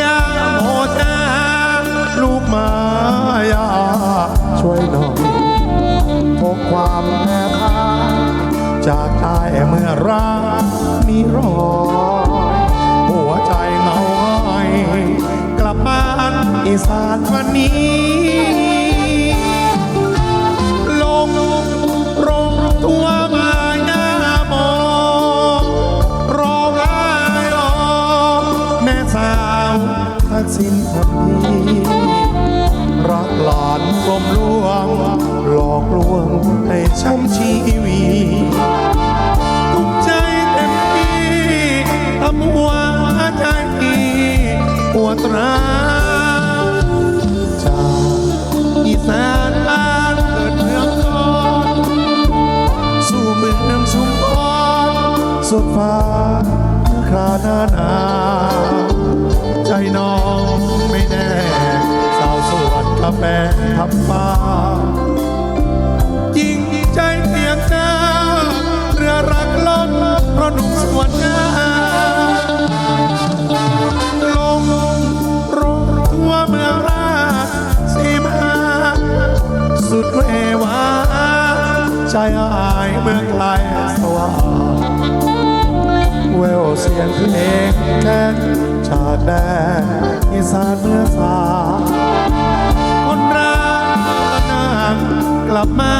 ยาโมต้ะลูกมายาช่วยหน่อยพบความแพ้พ่ายจากตายเมื่อรักมีรอยหัวใจเหงาหอยกลับบ้านอีสานวันนี้ลงลงตัวมายรอแม่สา โมทักษิณคนดีรักหลานกลมลวง หลอกลวงให้ช้ำชีวีทุกใจเต็มที่ทำหัวใจปวดร้าวจากอีสานบ้านเกิดเมืองนอนสู่เมืองชุมพรสุดฟ้าคราหน้าหนา สวนกาแฟทำมายิ่งใจเพียงเจ้าเรือรักล้นเพราะหนุ่มสวนงาลงโรงทั่วเมืองราสีมาสุดเววาใจอายเมืองไกลสว่างแววเสียงเพลงแค้นชาแดนอีสานเมื่อสา กลับมา